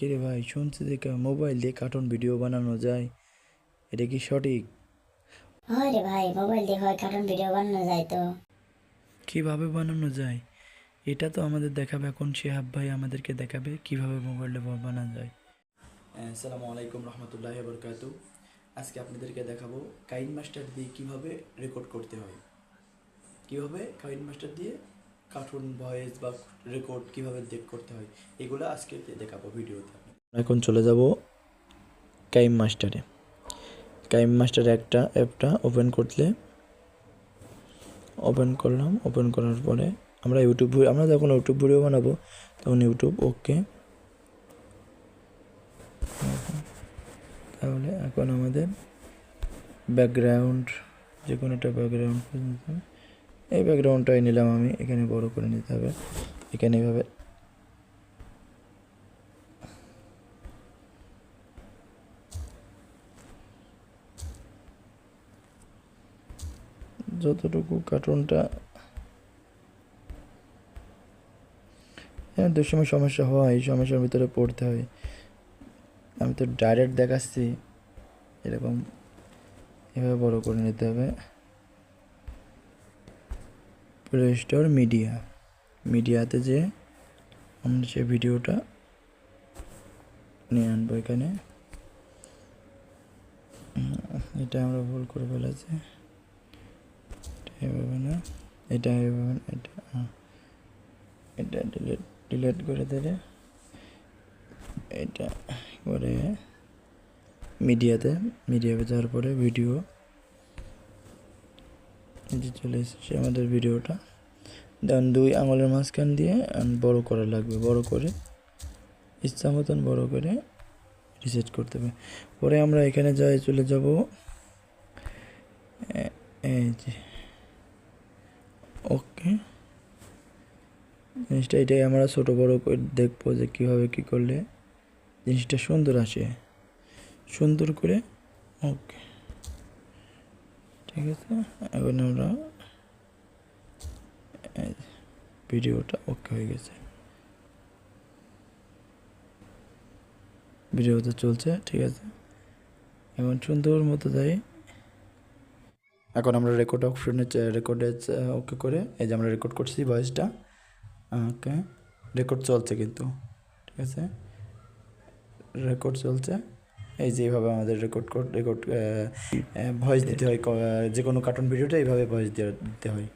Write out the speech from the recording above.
কিরে ভাই? শুনছি যে মোবাইল দিয়ে কার্টুন ভিডিও বানানো যায়। এটা কি সঠিক? হয় রে ভাই মোবাইল দিয়ে হয় কার্টুন ভিডিও বানানো যায় তো। কীভাবে বানানো যায়? এটা তো আমাদের দেখাবে এখন শিহাব ভাই আমাদেরকে দেখাবে কীভাবে মোবাইলে বানানো যায়। আসসালামু আলাইকুম রহমতুল্লাহ বরকাতু আজকে আপনাদেরকে দেখাবো কাইন মাস্টার দিয়ে কীভাবে রেকর্ড করতে হয়। কীভাবে কাইন মাস্টার দিয়ে কার্টুন ভয়েস বা রেকর্ড কীভাবে দেখ করতে হয়, এগুলো আজকে দেখাবো ভিডিওতে। এখন চলে যাব কাইম মাস্টারে কাইম মাস্টার একটা অ্যাপটা ওপেন করলে ওপেন করলাম ওপেন করার পরে আমরা ইউটিউব আমরা যখন ইউটিউব ভিডিও বানাবো, তখন ইউটিউব ওকে তাহলে এখন আমাদের ব্যাকগ্রাউন্ড যে কোনো একটা ব্যাকগ্রাউন্ড এই ব্যাকগ্রাউন্ডটাই নিলাম আমি, এখানে বড় করে নিতে হবে। এখানে এভাবে। যতটুকু কার্টুনটা হ্যাঁ দু সময় সমস্যা হয়, এই সমস্যার ভিতরে পড়তে হয়। আমি তো ডাইরেক্ট দেখাচ্ছি। এরকম এভাবে বড় করে নিতে হবে। প্লে স্টোর মিডিয়া মিডিয়াতে যে আমরা সে ভিডিওটা নিয়ে আনব এখানে এটা আমরা ভুল করে ফেলেছি এভাবে না এটা এভাবে না, এটা। এটা ডিলিট ডিলিট করে দিলে এটা করে মিডিয়াতে মিডিয়াতে যাওয়ার পরে ভিডিও যে চলে এসেছে আমাদের ভিডিওটা। দেন দুই আঙুলের মাঝখান দিয়ে বড় করা লাগবে, বড় করে, ইচ্ছা মতন বড় করে রিসেট করতে হবে। পরে আমরা এখানে যাই, চলে যাব এই যে, ওকে। জিনিসটা এটাই, আমরা ছোট বড় করে দেখব যে কীভাবে কী করলে জিনিসটা সুন্দর আসে। সুন্দর করে, ওকে। ঠিক আছে? এখন আমরা ভিডিওটা ওকে হয়ে গেছে। ভিডিওতে চলছে, ঠিক আছে? এখন সুন্দর মতো যাই এখন আমরা রেকর্ড অপশনে রেকর্ডে ওকে করে এই যে আমরা রেকর্ড করছি ভয়েসটা ওকে রেকর্ড চলছে কিন্তু, ঠিক আছে? রেকর্ড চলছে। এই যে এইভাবে আমাদের রেকর্ড রেকর্ড ভয়েস দিতে হয় যে কোনো কার্টুন ভিডিওটা এইভাবে ভয়েস দিতে হয়।